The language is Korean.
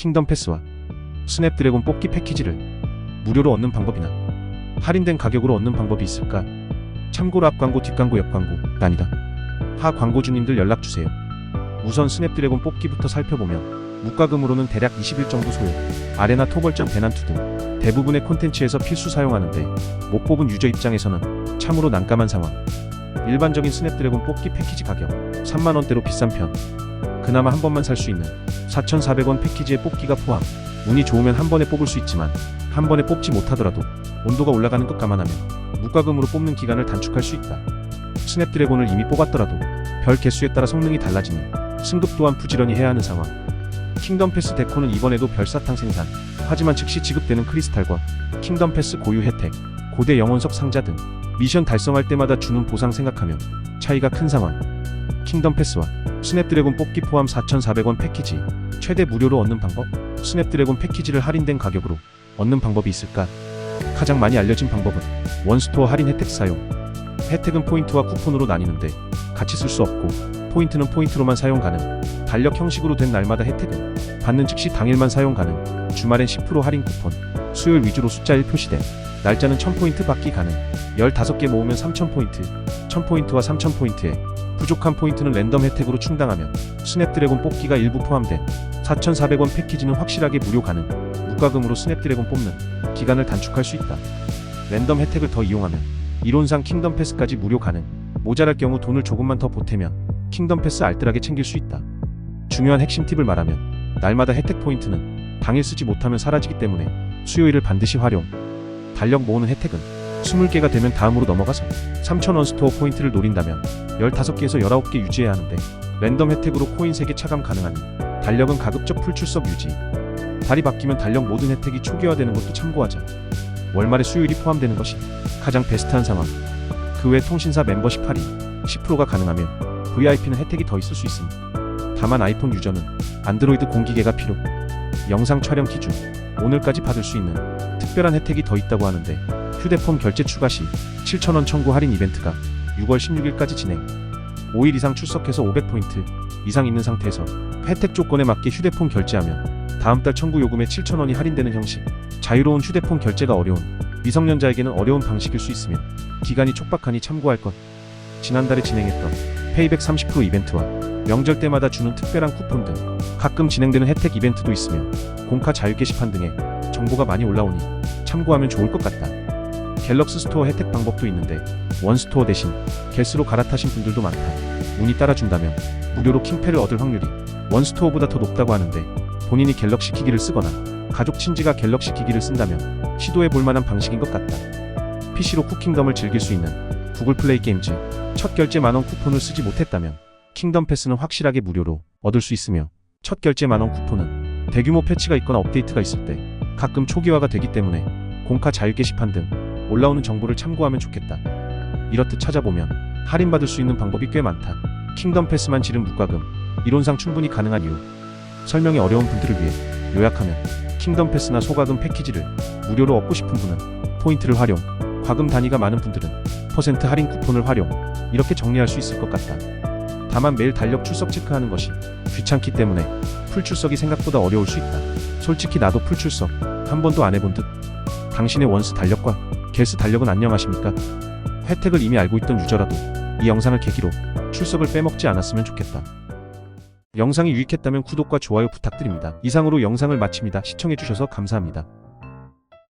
킹덤 패스와 스냅드래곤 뽑기 패키지를 무료로 얻는 방법이나 할인된 가격으로 얻는 방법이 있을까? 참고로 앞 광고, 뒷 광고, 옆 광고 아니다. 하 광고 주님들 연락 주세요. 우선 스냅드래곤 뽑기부터 살펴보면 무과금으로는 대략 20일 정도 소요. 아레나 토벌전 대난투 등 대부분의 콘텐츠에서 필수 사용하는데 못 뽑은 유저 입장에서는 참으로 난감한 상황. 일반적인 스냅드래곤 뽑기 패키지 가격 3만 원대로 비싼 편. 그나마 한 번만 살 수 있는 4,400원 패키지에 뽑기가 포함. 운이 좋으면 한 번에 뽑을 수 있지만 한 번에 뽑지 못하더라도 온도가 올라가는 것 감안하면 무과금으로 뽑는 기간을 단축할 수 있다. 스냅드래곤을 이미 뽑았더라도 별 개수에 따라 성능이 달라지니 승급 또한 부지런히 해야 하는 상황. 킹덤 패스 데코는 이번에도 별사탕 생산. 하지만 즉시 지급되는 크리스탈과 킹덤 패스 고유 혜택, 고대 영혼석 상자 등 미션 달성할 때마다 주는 보상 생각하면 차이가 큰 상황. 킹덤 패스와 스냅드래곤 뽑기 포함 4,400원 패키지 최대 무료로 얻는 방법? 스냅드래곤 패키지를 할인된 가격으로 얻는 방법이 있을까? 가장 많이 알려진 방법은 원스토어 할인 혜택 사용. 혜택은 포인트와 쿠폰으로 나뉘는데 같이 쓸 수 없고 포인트는 포인트로만 사용 가능. 달력 형식으로 된 날마다 혜택은 받는 즉시 당일만 사용 가능. 주말엔 10% 할인 쿠폰. 수요일 위주로 숫자 1 표시됨. 날짜는 1000포인트 받기 가능. 15개 모으면 3000포인트. 1000포인트와 3000포인트에 부족한 포인트는 랜덤 혜택으로 충당하면 스냅드래곤 뽑기가 일부 포함된 4,400원 패키지는 확실하게 무료 가능. 무과금으로 스냅드래곤 뽑는 기간을 단축할 수 있다. 랜덤 혜택을 더 이용하면 이론상 킹덤 패스까지 무료 가능. 모자랄 경우 돈을 조금만 더 보태면 킹덤 패스 알뜰하게 챙길 수 있다. 중요한 핵심 팁을 말하면 날마다 혜택 포인트는 당일 쓰지 못하면 사라지기 때문에 수요일을 반드시 활용. 달력 모으는 혜택은 20개가 되면 다음으로 넘어가서 3,000원 스토어 포인트를 노린다면 15개에서 19개 유지해야 하는데 랜덤 혜택으로 코인 3개 차감 가능하니 달력은 가급적 풀출석 유지. 달이 바뀌면 달력 모든 혜택이 초기화되는 것도 참고하자. 월말에 수요일이 포함되는 것이 가장 베스트한 상황. 그 외 통신사 멤버십 할인 10%가 가능하며 VIP는 혜택이 더 있을 수 있음. 다만 아이폰 유저는 안드로이드 공기계가 필요. 영상 촬영 기준 오늘까지 받을 수 있는 특별한 혜택이 더 있다고 하는데 휴대폰 결제 추가 시 7,000원 청구 할인 이벤트가 6월 16일까지 진행. 5일 이상 출석해서 500포인트 이상 있는 상태에서 혜택 조건에 맞게 휴대폰 결제하면 다음 달 청구 요금의 7,000원이 할인되는 형식. 자유로운 휴대폰 결제가 어려운 미성년자에게는 어려운 방식일 수 있으며 기간이 촉박하니 참고할 것. 지난달에 진행했던 페이백 30% 이벤트와 명절 때마다 주는 특별한 쿠폰 등 가끔 진행되는 혜택 이벤트도 있으며 공카 자유 게시판 등에 정보가 많이 올라오니 참고하면 좋을 것 같다. 갤럭시 스토어 혜택 방법도 있는데 원스토어 대신 겟스로 갈아타신 분들도 많다. 운이 따라준다면 무료로 킹패를 얻을 확률이 원스토어보다 더 높다고 하는데 본인이 갤럭시 기기를 쓰거나 가족 친지가 갤럭시 기기를 쓴다면 시도해 볼 만한 방식인 것 같다. PC로 쿠킹덤을 즐길 수 있는 구글 플레이 게임즈 첫 결제 만원 쿠폰을 쓰지 못했다면 킹덤 패스는 확실하게 무료로 얻을 수 있으며 첫 결제 만원 쿠폰은 대규모 패치가 있거나 업데이트가 있을 때 가끔 초기화가 되기 때문에 공카 자유 게시판 등 올라오는 정보를 참고하면 좋겠다. 이렇듯 찾아보면 할인받을 수 있는 방법이 꽤 많다. 킹덤 패스만 지른 무과금, 이론상 충분히 가능한 이유. 설명이 어려운 분들을 위해 요약하면 킹덤 패스나 소과금 패키지를 무료로 얻고 싶은 분은 포인트를 활용, 과금 단위가 많은 분들은 퍼센트 할인 쿠폰을 활용, 이렇게 정리할 수 있을 것 같다. 다만 매일 달력 출석 체크하는 것이 귀찮기 때문에 풀 출석이 생각보다 어려울 수 있다. 솔직히 나도 풀 출석 한 번도 안 해본 듯. 당신의 원스 달력과 게스 달력은 안녕하십니까? 혜택을 이미 알고 있던 유저라도 이 영상을 계기로 출석을 빼먹지 않았으면 좋겠다. 영상이 유익했다면 구독과 좋아요 부탁드립니다. 이상으로 영상을 마칩니다. 시청해주셔서 감사합니다.